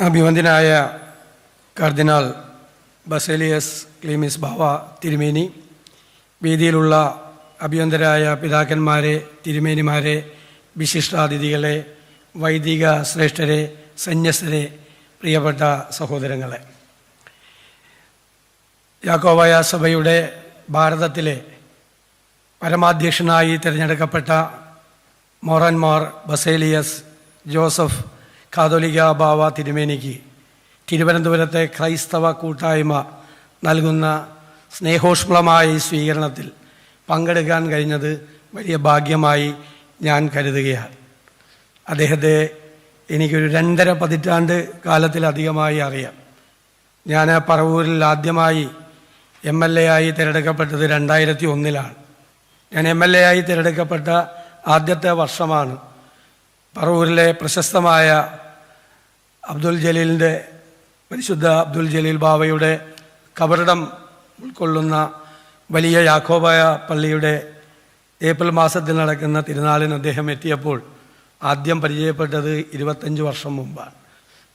അഭിവന്ദ്യനായ കർദിനാൾ ബസേലിയസ് ക്ലീമിസ് ബാവ തിരുമേനി. വേദിയിലുള്ള അഭ്യന്തരായ പിതാക്കന്മാരെ തിരുമേനിമാരെ വിശിഷ്ടാതിഥികളെ വൈദിക ശ്രേഷ്ഠരെ സന്യസ്തരെ പ്രിയപ്പെട്ട സഹോദരങ്ങളെ. യാക്കോവായ സഭയുടെ ഭാരതത്തിലെ പരമാധ്യക്ഷനായി തിരഞ്ഞെടുക്കപ്പെട്ട മോറന്മാർ ബസേലിയസ് ജോസഫ് കാതോലിക ബാവ തിരുമേനിക്ക് തിരുവനന്തപുരത്തെ ക്രൈസ്തവ കൂട്ടായ്മ നൽകുന്ന സ്നേഹോഷ്മളമായ ഈ സ്വീകരണത്തിൽ പങ്കെടുക്കാൻ കഴിഞ്ഞത് വലിയ ഭാഗ്യമായി ഞാൻ കരുതുകയാണ്. അദ്ദേഹത്തെ എനിക്കൊരു രണ്ടര പതിറ്റാണ്ട് കാലത്തിലധികമായി അറിയാം. ഞാൻ പറവൂരിൽ ആദ്യമായി എം എൽ എ ആയി തിരഞ്ഞെടുക്കപ്പെട്ടത് രണ്ടായിരത്തി ഒന്നിലാണ്. ഞാൻ എം എൽ എ ആയി തിരഞ്ഞെടുക്കപ്പെട്ട ആദ്യത്തെ വർഷമാണ് പറവൂരിലെ പ്രശസ്തമായ അബ്ദുൽ ജലീലിന്റെ പരിശുദ്ധ അബ്ദുൽ ജലീൽ ബാബയുടെ കബറിടം ഉൾക്കൊള്ളുന്ന വലിയ യാക്കോബായ പള്ളിയുടെ ഏപ്രിൽ മാസത്തിൽ നടക്കുന്ന തിരുനാളിന് അദ്ദേഹം എത്തിയപ്പോൾ ആദ്യം പരിചയപ്പെട്ടത് ഇരുപത്തഞ്ച് വർഷം മുമ്പാണ്.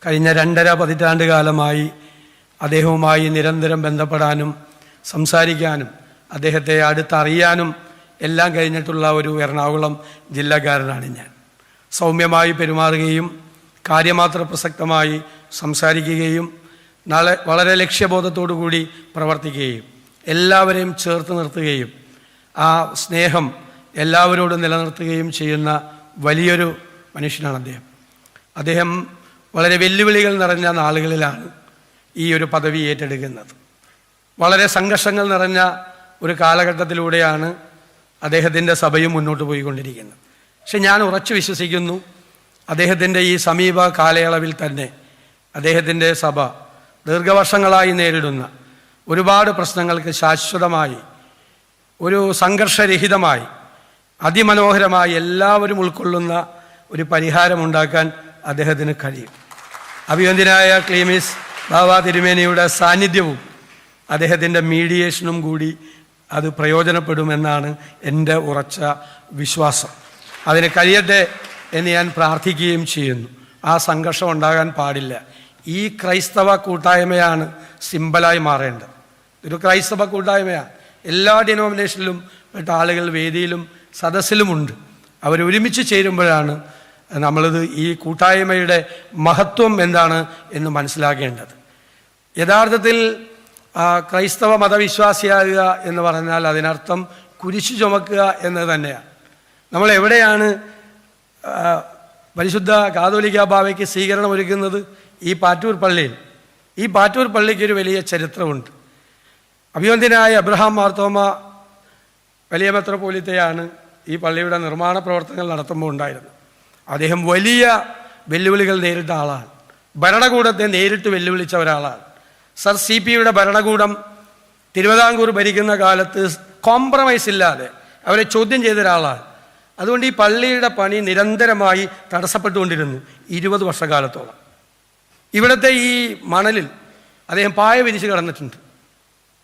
കഴിഞ്ഞ രണ്ടര പതിറ്റാണ്ട് കാലമായി അദ്ദേഹവുമായി നിരന്തരം ബന്ധപ്പെടാനും സംസാരിക്കാനും അദ്ദേഹത്തെ അടുത്തറിയാനും എല്ലാം കഴിഞ്ഞിട്ടുള്ള ഒരു എറണാകുളം ജില്ലക്കാരനാണ് ഞാൻ. സൗമ്യമായി പെരുമാറുകയും കാര്യമാത്ര പ്രസക്തമായി സംസാരിക്കുകയും നാളെ വളരെ ലക്ഷ്യബോധത്തോടു കൂടി പ്രവർത്തിക്കുകയും എല്ലാവരെയും ചേർത്ത് നിർത്തുകയും ആ സ്നേഹം എല്ലാവരോടും നിലനിർത്തുകയും ചെയ്യുന്ന വലിയൊരു മനുഷ്യനാണ് അദ്ദേഹം. അദ്ദേഹം വളരെ വെല്ലുവിളികൾ നിറഞ്ഞ നാളുകളിലാണ് ഈ ഒരു പദവി ഏറ്റെടുക്കുന്നത്. വളരെ സംഘർഷങ്ങൾ നിറഞ്ഞ ഒരു കാലഘട്ടത്തിലൂടെയാണ് അദ്ദേഹത്തിന്റെ സഭയും മുന്നോട്ട് പോയിക്കൊണ്ടിരിക്കുന്നത്. പക്ഷെ ഞാൻ ഉറച്ചു വിശ്വസിക്കുന്നു. അദ്ദേഹത്തിന്റെ ഈ സമീപ കാലയളവിൽ തന്നെ അദ്ദേഹത്തിന്റെ സഭ ദീർഘവർഷങ്ങളായി നേരിടുന്ന ഒരുപാട് പ്രശ്നങ്ങൾക്ക് ശാശ്വതമായി ഒരു സംഘർഷരഹിതമായി അതിമനോഹരമായി എല്ലാവരും ഉൾക്കൊള്ളുന്ന ഒരു പരിഹാരമുണ്ടാക്കാൻ അദ്ദേഹത്തിന് കഴിയും. അഭിവന്ദ്യനായ ക്ലീമിസ് ബാബ തിരുമേനിയുടെ സാന്നിധ്യവും അദ്ദേഹത്തിന്റെ മീഡിയേഷനും കൂടി അത് പ്രയോജനപ്പെടുമെന്നാണ് എന്റെ ഉറച്ച വിശ്വാസം. അതിന് കഴിയട്ടെ എന്ന് ഞാൻ പ്രാർത്ഥിക്കുകയും ചെയ്യുന്നു. ആ സംഘർഷം ഉണ്ടാകാൻ പാടില്ല. ഈ ക്രൈസ്തവ കൂട്ടായ്മയാണ് സിമ്പലായി മാറേണ്ടത്. ഒരു ക്രൈസ്തവ കൂട്ടായ്മയാണ് എല്ലാ ഡിനോമിനേഷനിലും പെട്ട ആളുകൾ വേദിയിലും സദസ്സിലുമുണ്ട് അവരൊരുമിച്ച് ചേരുമ്പോഴാണ് നമ്മളിത് ഈ കൂട്ടായ്മയുടെ മഹത്വം എന്താണ് എന്ന് മനസ്സിലാക്കേണ്ടത് യഥാർത്ഥത്തിൽ ക്രൈസ്തവ മതവിശ്വാസിയാകുക എന്ന് പറഞ്ഞാൽ അതിനർത്ഥം കുരിശു ചുമക്കുക എന്നത് തന്നെയാണ് നമ്മൾ എവിടെയാണ് പരിശുദ്ധ കാതോലിക്ക ബാവയ്ക്ക് സ്വീകരണം ഒരുക്കുന്നത്? ഈ പാറ്റൂർ പള്ളിയിൽ. ഈ പാറ്റൂർ പള്ളിക്ക് ഒരു വലിയ ചരിത്രമുണ്ട്. അഭിവന്ദ്യനായ അബ്രഹാം മാർത്തോമ വലിയ മെത്രോപോലിത്തയാണ് ഈ പള്ളിയുടെ നിർമ്മാണ പ്രവർത്തനങ്ങൾ നടത്തുമ്പോൾ ഉണ്ടായിരുന്നത്. അദ്ദേഹം വലിയ വെല്ലുവിളികൾ നേരിട്ട ആളാണ്. ഭരണകൂടത്തെ നേരിട്ട് വെല്ലുവിളിച്ച ഒരാളാണ്. സർ സി പി യുടെ ഭരണകൂടം തിരുവിതാംകൂർ ഭരിക്കുന്ന കാലത്ത് കോംപ്രമൈസ് ഇല്ലാതെ അവരെ ചോദ്യം ചെയ്ത ഒരാളാണ്. അതുകൊണ്ട് ഈ പള്ളിയുടെ പണി നിരന്തരമായി തടസ്സപ്പെട്ടുകൊണ്ടിരുന്നു ഇരുപത് വർഷക്കാലത്തോളം ഇവിടുത്തെ ഈ മണലിൽ അദ്ദേഹം പായ വിരിച്ച് കടന്നിട്ടുണ്ട്.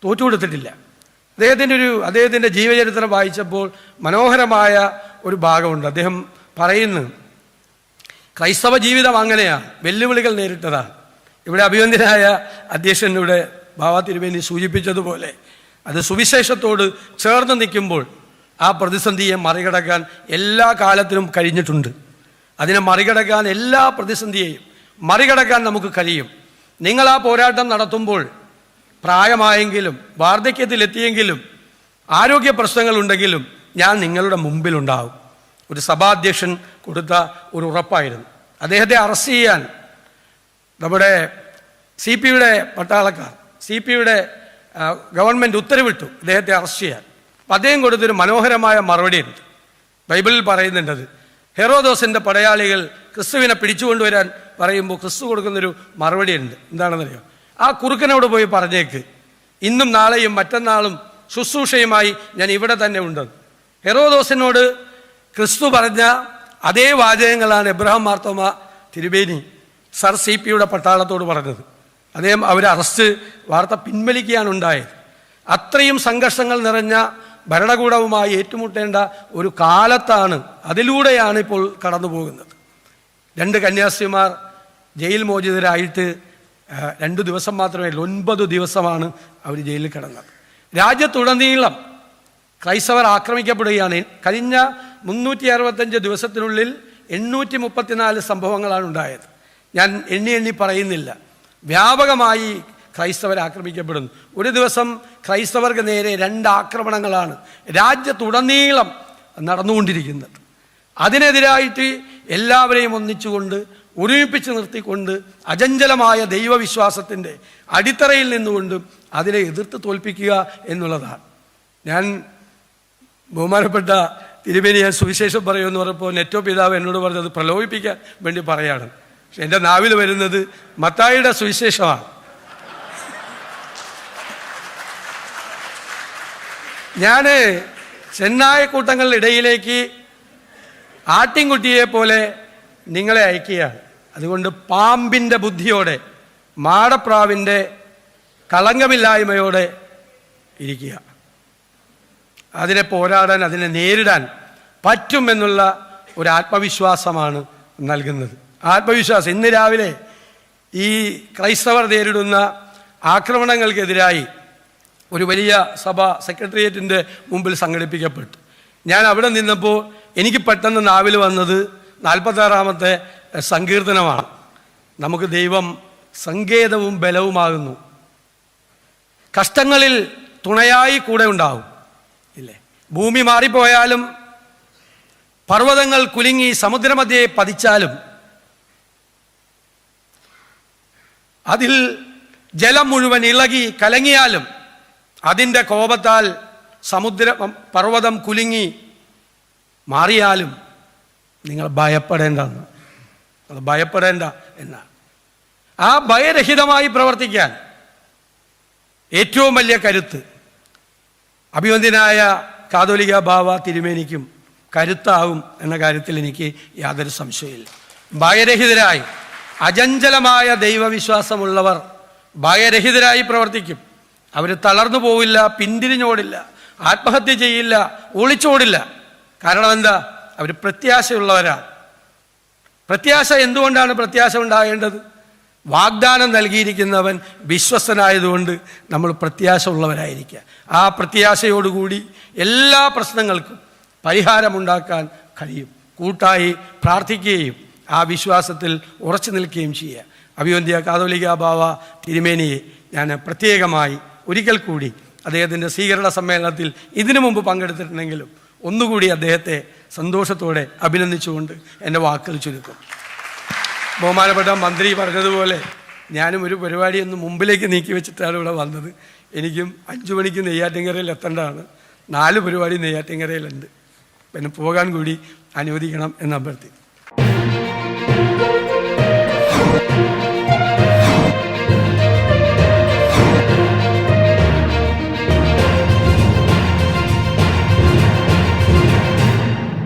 തോറ്റു കൊടുത്തിട്ടില്ല. അദ്ദേഹത്തിന്റെ ഒരു അദ്ദേഹത്തിന്റെ ജീവചരിത്രം വായിച്ചപ്പോൾ മനോഹരമായ ഒരു ഭാഗമുണ്ട്. അദ്ദേഹം പറയുന്നു ക്രൈസ്തവ ജീവിതം അങ്ങനെയാണ് വെല്ലുവിളികൾ നേരിട്ടതാണ് ഇവിടെ അഭിവന്ദ്യനായ അധ്യക്ഷനിലൂടെ ബാബ തിരുവേനി സൂചിപ്പിച്ചതുപോലെ അത് സുവിശേഷത്തോട് ചേർന്ന് നിൽക്കുമ്പോൾ ആ പ്രതിസന്ധിയെ മറികടക്കാൻ എല്ലാ കാലത്തിലും കഴിഞ്ഞിട്ടുണ്ട്. അതിനെ മറികടക്കാൻ എല്ലാ പ്രതിസന്ധിയെയും മറികടക്കാൻ നമുക്ക് കഴിയും. നിങ്ങൾ ആ പോരാട്ടം നടത്തുമ്പോൾ പ്രായമായെങ്കിലും വാർദ്ധക്യത്തിലെത്തിയെങ്കിലും ആരോഗ്യ പ്രശ്നങ്ങളുണ്ടെങ്കിലും ഞാൻ നിങ്ങളുടെ മുമ്പിലുണ്ടാവും. ഒരു സഭാധ്യക്ഷൻ കൊടുത്ത ഒരു ഉറപ്പായിരുന്നു. അദ്ദേഹത്തെ അറസ്റ്റ് ചെയ്യാൻ നമ്മുടെ സി പിയുടെ പട്ടാളക്കാർ സി പിയുടെ ഗവൺമെന്റ് ഉത്തരവിട്ടു. അദ്ദേഹത്തെ അറസ്റ്റ് ചെയ്യാൻ. അപ്പം അദ്ദേഹം കൊടുത്തൊരു മനോഹരമായ മറുപടിയുണ്ട് ബൈബിളിൽ പറയുന്നുണ്ടത് ഹെറോദോസിന്റെ പടയാളികൾ ക്രിസ്തുവിനെ പിടിച്ചുകൊണ്ടുവരാൻ പറയുമ്പോൾ ക്രിസ്തു കൊടുക്കുന്നൊരു മറുപടിയുണ്ട് എന്താണെന്നറിയോ? ആ കുറുക്കനോട് പോയി പറഞ്ഞേക്ക്. ഇന്നും നാളെയും മറ്റന്നാളും ശുശ്രൂഷയുമായി ഞാൻ ഇവിടെ തന്നെ ഉണ്ട്. ഹെറോദോസിനോട് ക്രിസ്തു പറഞ്ഞ അതേ വാചകങ്ങളാണ് എബ്രഹാം മാർത്തോമ തിരുവേനി സർ സി പിയുടെ പട്ടാളത്തോട് പറഞ്ഞത്. അദ്ദേഹം അവരെ അറസ്റ്റ് വാർത്ത പിൻവലിക്കുകയാണ് ഉണ്ടായത്. അത്രയും സംഘർഷങ്ങൾ നിറഞ്ഞ ഭരണകൂടവുമായി ഏറ്റുമുട്ടേണ്ട ഒരു കാലത്താണ് അതിലൂടെയാണ് ഇപ്പോൾ കടന്നു പോകുന്നത്. രണ്ട് കന്യാസ്ത്രീമാർ ജയിൽ മോചിതരായിട്ട് രണ്ട് ദിവസം മാത്രമേ ഒൻപത് ദിവസമാണ് അവർ ജയിലിൽ കിടന്നത്. രാജ്യത്തുടനീളം ക്രൈസ്തവർ ആക്രമിക്കപ്പെടുകയാണ്. കഴിഞ്ഞ മുന്നൂറ്റി അറുപത്തഞ്ച് ദിവസത്തിനുള്ളിൽ എണ്ണൂറ്റി മുപ്പത്തിനാല് സംഭവങ്ങളാണ് ഉണ്ടായത്. ഞാൻ എണ്ണി എണ്ണി പറയുന്നില്ല. വ്യാപകമായി ക്രൈസ്തവർ ആക്രമിക്കപ്പെടുന്നു. ഒരു ദിവസം ക്രൈസ്തവർക്ക് നേരെ രണ്ട് ആക്രമണങ്ങളാണ് രാജ്യത്തുടനീളം നടന്നുകൊണ്ടിരിക്കുന്നത്. അതിനെതിരായിട്ട് എല്ലാവരെയും ഒന്നിച്ചുകൊണ്ട് ഒരുമിപ്പിച്ച് നിർത്തിക്കൊണ്ട് അചഞ്ചലമായ ദൈവവിശ്വാസത്തിന്റെ അടിത്തറയിൽ നിന്നുകൊണ്ട് അതിനെ എതിർത്ത് തോൽപ്പിക്കുക എന്നുള്ളതാണ്. ഞാൻ ബഹുമാനപ്പെട്ട തിരുമേനിയെ സുവിശേഷം പറയുമെന്ന് പറഞ്ഞപ്പോൾ നെറ്റോ പിതാവ് എന്നോട് പറഞ്ഞത് പ്രലോഭിപ്പിക്കാൻ വേണ്ടി പറയാണ്. പക്ഷെ എന്റെ നാവിൽ വരുന്നത് മത്തായിയുടെ സുവിശേഷമാണ്. ഞാൻ ചെന്നായക്കൂട്ടങ്ങളുടെ ഇടയിലേക്ക് ആട്ടിൻകുട്ടിയെ പോലെ നിങ്ങളെ അയക്കുകയാണ്. അതുകൊണ്ട് പാമ്പിന്റെ ബുദ്ധിയോടെ മാടപ്രാവിന്റെ കളങ്കമില്ലായ്മയോടെ ഇരിക്കുക. അതിനെ പോരാടാൻ അതിനെ നേരിടാൻ പറ്റുമെന്നുള്ള ഒരു ആത്മവിശ്വാസമാണ് നൽകുന്നത്. ആത്മവിശ്വാസം ഇന്ന് രാവിലെ ഈ ക്രൈസ്തവർ നേരിടുന്ന ആക്രമണങ്ങൾക്കെതിരായി ഒരു വലിയ സഭ സെക്രട്ടേറിയറ്റിന്റെ മുമ്പിൽ സംഘടിപ്പിക്കപ്പെട്ടു. ഞാൻ അവിടെ നിന്നപ്പോൾ എനിക്ക് പെട്ടെന്ന് നാവിൽ വന്നത് നാൽപ്പത്താറാമത്തെ സങ്കീർത്തനമാണ്. നമുക്ക് ദൈവം സങ്കേതവും ബലവുമാകുന്നു. കഷ്ടങ്ങളിൽ തുണയായി കൂടെ ഉണ്ടാവും. ഇല്ലേ? ഭൂമി മാറിപ്പോയാലും പർവതങ്ങൾ കുലുങ്ങി സമുദ്രമധ്യയെ പതിച്ചാലും അതിൽ ജലം മുഴുവൻ ഇളകി കലങ്ങിയാലും അതിന്റെ കോപത്താൽ സമുദ്ര പർവതം കുലുങ്ങി മാറിയാലും നിങ്ങൾ ഭയപ്പെടേണ്ടെന്ന് അത് ഭയപ്പെടേണ്ട എന്നാണ്. ആ ഭയരഹിതമായി പ്രവർത്തിക്കാൻ ഏറ്റവും വലിയ കരുത്ത് അഭിവന്ദ്യനായ കാതോലിക ബാവ തിരുമേനിക്കും കരുത്താവും എന്ന കാര്യത്തിൽ എനിക്ക് യാതൊരു സംശയമില്ല ഭയരഹിതരായി അജഞ്ചലമായ ദൈവവിശ്വാസമുള്ളവർ ഭയരഹിതരായി പ്രവർത്തിക്കും. അവർ തളർന്നു പോവില്ല പിന്തിരിഞ്ഞോടില്ല ആത്മഹത്യ ചെയ്യില്ല ഒളിച്ചോടില്ല. കാരണം എന്താ? അവർ പ്രത്യാശയുള്ളവരാണ് പ്രത്യാശ എന്തുകൊണ്ടാണ് പ്രത്യാശ ഉണ്ടാകേണ്ടത്? വാഗ്ദാനം നൽകിയിരിക്കുന്നവൻ വിശ്വസ്തനായതുകൊണ്ട് നമ്മൾ പ്രത്യാശ ഉള്ളവരായിരിക്കുക ആ പ്രത്യാശയോടുകൂടി എല്ലാ പ്രശ്നങ്ങൾക്കും പരിഹാരമുണ്ടാക്കാൻ കഴിയും. കൂട്ടായി പ്രാർത്ഥിക്കുകയും ആ വിശ്വാസത്തിൽ ഉറച്ചു നിൽക്കുകയും ചെയ്യുക. അഭിവന്ധ്യ കാതോലിക ബാവ തിരുമേനിയെ ഞാൻ പ്രത്യേകമായി ഒരിക്കൽ കൂടി അദ്ദേഹത്തിന്റെ സ്വീകരണ സമ്മേളനത്തിൽ ഇതിനു മുമ്പ് പങ്കെടുത്തിട്ടുണ്ടെങ്കിലും ഒന്നുകൂടി അദ്ദേഹത്തെ സന്തോഷത്തോടെ അഭിനന്ദിച്ചുകൊണ്ട് എന്റെ വാക്കുകൾ ചുരുക്കും. ബഹുമാനപ്പെട്ട മന്ത്രി പറഞ്ഞതുപോലെ ഞാനും ഒരു പരിപാടി ഒന്ന് മുമ്പിലേക്ക് നീക്കി വെച്ചിട്ടാണ് ഇവിടെ വന്നത്. എനിക്കും അഞ്ചു മണിക്ക് നെയ്യാറ്റിങ്കരയിൽ എത്തേണ്ടതാണ്. നാല് പരിപാടി നെയ്യാറ്റിങ്കരയിലുണ്ട് പിന്നെ പോകാൻ കൂടി അനുവദിക്കണം എന്ന് അഭ്യർത്ഥിക്കുന്നു